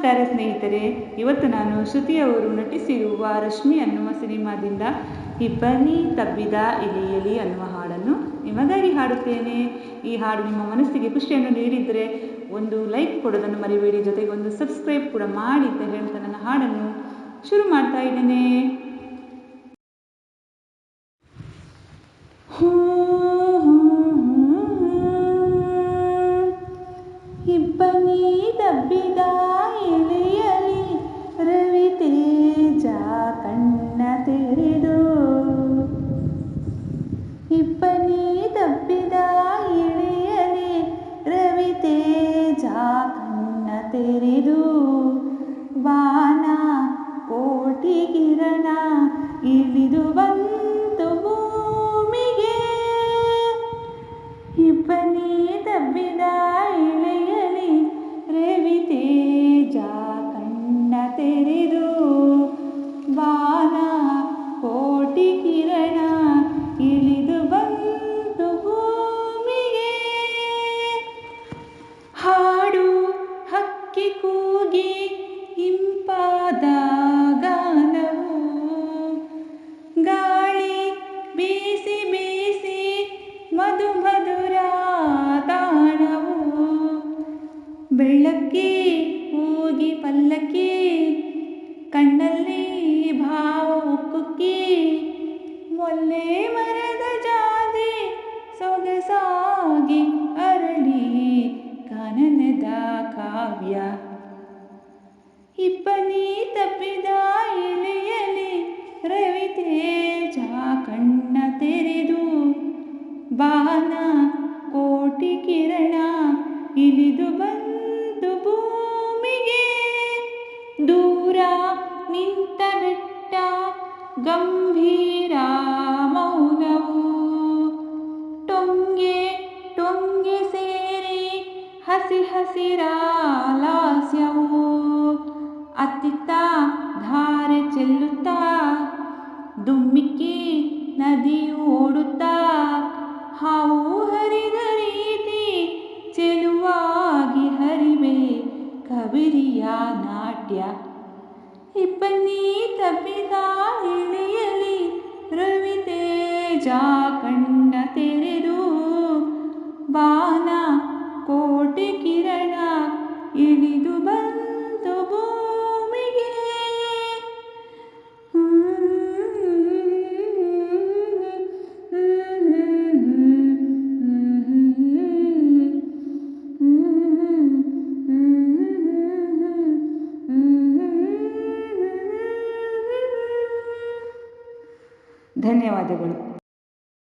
ನಮಸ್ಕಾರ ಸ್ನೇಹಿತರೆ, ಇವತ್ತು ನಾನು ಶ್ರುತಿ ಅವರು ನಟಿಸಿರುವ ರಶ್ಮಿ ಅನ್ನುವ ಸಿನಿಮಾದಿಂದ ಇಬ್ಬನಿ ತಬ್ಬಿದ ಇಲಿ ಎಲಿ ಅನ್ನುವ ಹಾಡನ್ನು ನಿಮಗಾಗಿ ಹಾಡುತ್ತೇನೆ. ಈ ಹಾಡು ನಿಮ್ಮ ಮನಸ್ಸಿಗೆ ಖುಷಿಯನ್ನು ನೀಡಿದರೆ ಒಂದು ಲೈಕ್ ಕೊಡೋದನ್ನು ಮರಿಬೇಡಿ, ಜೊತೆಗೆ ಒಂದು ಸಬ್ಸ್ಕ್ರೈಬ್ ಕೂಡ ಮಾಡಿ ಅಂತ ಹೇಳ್ತಾ ನನ್ನ ಹಾಡನ್ನು ಶುರು ಮಾಡ್ತಾ ಇದ್ದೇನೆ. ಇಬ್ಬನಿ ತೆರೆದು ವಾನ ಕೋಟಿ ಕಿರಣ ಇಳಿದು ಬಂತು ಕೂಗಿ ಇಂಪಾದ ಗಾನವು. ಗಾಳಿ ಬೀಸಿ ಬೀಸಿ ಮಧು ಮಧುರ ತಾಣವು. ಬೆಳ್ಳಕ್ಕೆ ಹೋಗಿ ಪಲ್ಲಕ್ಕಿ, ಕಣ್ಣಲ್ಲಿ ಭಾವ ಕುಕ್ಕಿ ಮೊಲ್ಲೆ ಮರದ ಜಾತಿ ಸೊಗಸಾಗಿ ಅರಳಿ ಕಾನನದ ಕಾವ್ಯ. ಇಬ್ಬನಿ ತಪ್ಪಿದ ಎಲೆಯಲಿ ರವಿ ತೇಜ ಕಣ್ಣ ತೆರೆದು ಬಾನ ಕೋಟಿ ಕಿರಣ ಇಳಿದು ಬಂತು ಭೂಮಿಗೆ. ದೂರ ನಿಂತ ಬೆಟ್ಟ, ಗಂಭೀರ ಮೌನವು. ಟೊಂಗೆ ಟೊಂಗೆ ಸೇರಿ ಹಸಿ ಹಸಿರ ಲಾಸ್ಯವು ದುಮ್ಮಿಕ್ಕಿ ನದಿಯು ಓಡುತ್ತಾ, ಹಾವು ಹರಿದ ರೀತಿ ಚೆಲುವಾಗಿ ಹರಿವೆ ಕಬಿರಿಯ ನಾಟ್ಯ. ಇಬ್ಬನಿ ತಪ್ಪಿದ ಇಳಿಯಲಿ ರವಿ ತೇಜ ಕಣ್ಣ ಧನ್ಯವಾದಗಳು.